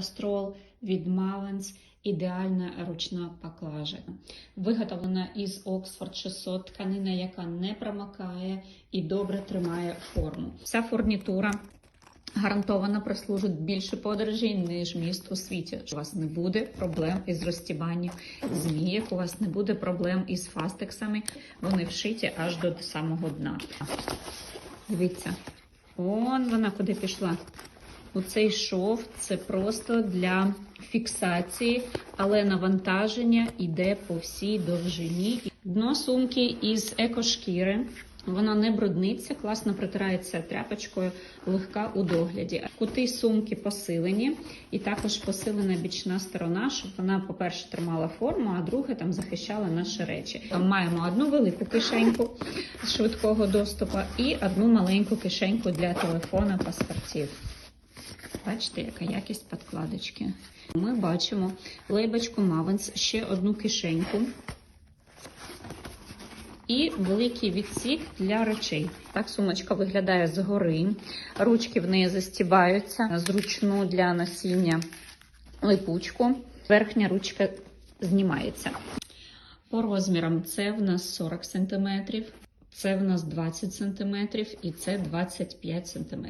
кастрол від Mavens. Ідеальна ручна поклажа. Виготовлена із Oxford 600 тканина, яка не промокає і добре тримає форму. Вся фурнітура гарантовано прослужить більше подорожей, ніж міст у світі. У вас не буде проблем із розтібанням змієк, у вас не буде проблем із фастексами. Вони вшиті аж до самого дна. Дивіться, он вона куди пішла. У цей шов це просто для фіксації, але навантаження йде по всій довжині. Дно сумки із екошкіри. Воно не брудниться, класно притирається тряпочкою, легка у догляді. Кути сумки посилені, і також посилена бічна сторона, щоб вона, по-перше, тримала форму, а друге там захищала наші речі. Маємо одну велику кишеньку швидкого доступу і одну маленьку кишеньку для телефона паспортів. Бачите, яка якість подкладочки. Ми бачимо лейбочку Mavens, ще одну кишеньку і великий відсік для речей. Так сумочка виглядає згори. Ручки в неї застібаються, зручну для носіння липучку. Верхня ручка знімається. По розмірам це в нас 40 см, це в нас 20 см і це 25 см.